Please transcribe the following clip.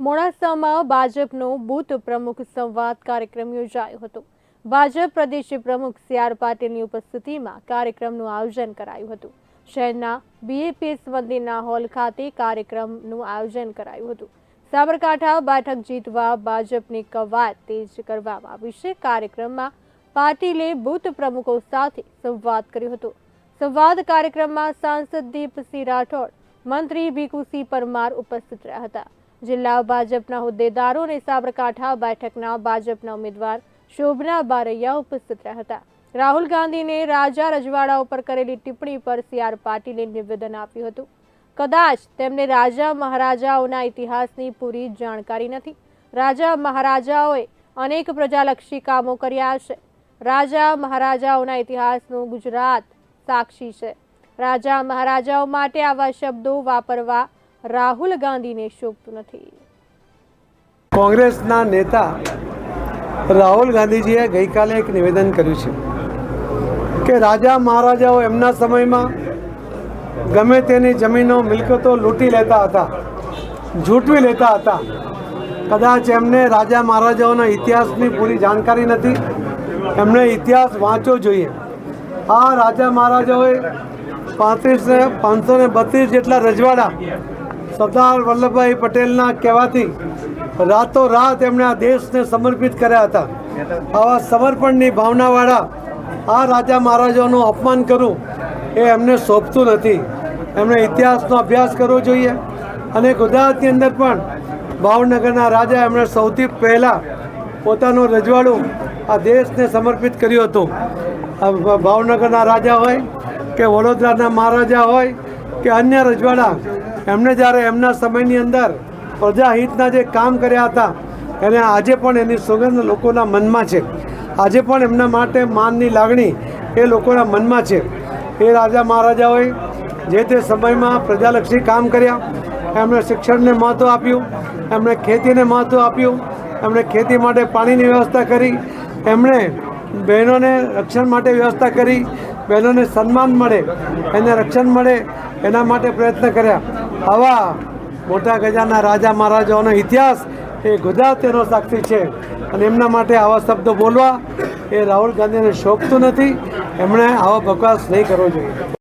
મોડાસામાં ભાજપનો બૂથ પ્રમુખ સંવાદ કાર્યક્રમ યોજાયો હતો. ભાજપ પ્રદેશ પ્રમુખ સી આર પાટીલની ઉપસ્થિતિમાં કાર્યક્રમનું આયોજન કરાયું હતું. શહેરના બીએપીએસ મંદિરના હોલ ખાતે કાર્યક્રમનું આયોજન કરાયું હતું. સાબરકાંઠા બેઠક જીતવા ભાજપની કવાયત તેજ કરવામાં આવી છે. કાર્યક્રમમાં પાટીલે બૂથ પ્રમુખો સાથે સંવાદ કર્યો હતો. સંવાદ કાર્યક્રમમાં સાંસદ દીપસિંહ રાઠોડ, મંત્રી ભીખુસિંહ પરમાર ઉપસ્થિત રહ્યા હતા. જિલ્લા ભાજપના હોદ્દેદારો સાબરકાંઠા બેઠકના ભાજપના ઉમેદવાર શોભના બારૈયા ઉપસ્થિત રહ્યા હતા. રાહુલ ગાંધીને રાજા રજવાડા ઉપર કરેલી ટિપ્પણી પર સી આર પાટીલે નિવેદન આપ્યું હતું. કદાચ તેમને રાજા મહારાજાઓના ઇતિહાસની પૂરી જાણકારી નથી. રાજા મહારાજાઓએ અનેક પ્રજાલક્ષી કામો કર્યા છે. રાજા મહારાજાઓના ઇતિહાસનું ગુજરાત સાક્ષી છે. રાજા મહારાજાઓ માટે આવા શબ્દો વાપરવા રાહુલ ગાંધીને શોભતું નથી. કોંગ્રેસના નેતા રાહુલ ગાંધીજીએ ગઈકાલે એક નિવેદન કર્યું છે કે રાજા મહારાજાઓ એમના સમયમાં ગમે તેની જમીનો, મિલકતો લૂંટી લેતા હતા ઝૂંટવી લેતા હતા. કદાચ એમને રાજા મહારાજાઓના ઇતિહાસની પૂરી જાણકારી નથી. એમણે ઇતિહાસ વાંચવો જોઈએ. આ રાજા મહારાજાઓએ પાંત્રીસ પાંચસો ને બત્રીસ જેટલા રજવાડા સરદાર વલ્લભભાઈ પટેલના કહેવાથી રાતોરાત એમણે આ દેશને સમર્પિત કર્યા હતા. આવા સમર્પણની ભાવનાવાળા આ રાજા મહારાજાઓનું અપમાન કરવું એ એમને શોભતું નથી. એમણે ઇતિહાસનો અભ્યાસ કરવો જોઈએ અને ગુજરાતની અંદર પણ ભાવનગરના રાજા એમણે સૌથી પહેલાં પોતાનું રજવાડું આ દેશને સમર્પિત કર્યું હતું. ભાવનગરના રાજા હોય કે વડોદરાના મહારાજા હોય કે અન્ય રજવાડા એમણે જ્યારે એમના સમયની અંદર પ્રજાહિતના જે કામ કર્યા હતા, એને આજે પણ એની સુગંધ લોકોના મનમાં છે. આજે પણ એમના માટે માનની લાગણી એ લોકોના મનમાં છે. એ રાજા મહારાજાઓએ જે તે સમયમાં પ્રજાલક્ષી કામ કર્યા, એમણે શિક્ષણને મહત્ત્વ આપ્યું, એમણે ખેતીને મહત્ત્વ આપ્યું, એમણે ખેતી માટે પાણીની વ્યવસ્થા કરી, એમણે બહેનોને રક્ષણ માટે વ્યવસ્થા કરી, બહેનોને સન્માન મળે, એને રક્ષણ મળે, એના માટે પ્રયત્ન કર્યા. આવા મોટા ગજાના રાજા મહારાજાઓનો ઇતિહાસ એ ગુજરાત તેનો સાક્ષી છે. અને એમના માટે આવા શબ્દો બોલવા એ રાહુલ ગાંધીને શોભતું નથી. એમણે આવો બકવાસ નહીં કરવો જોઈએ.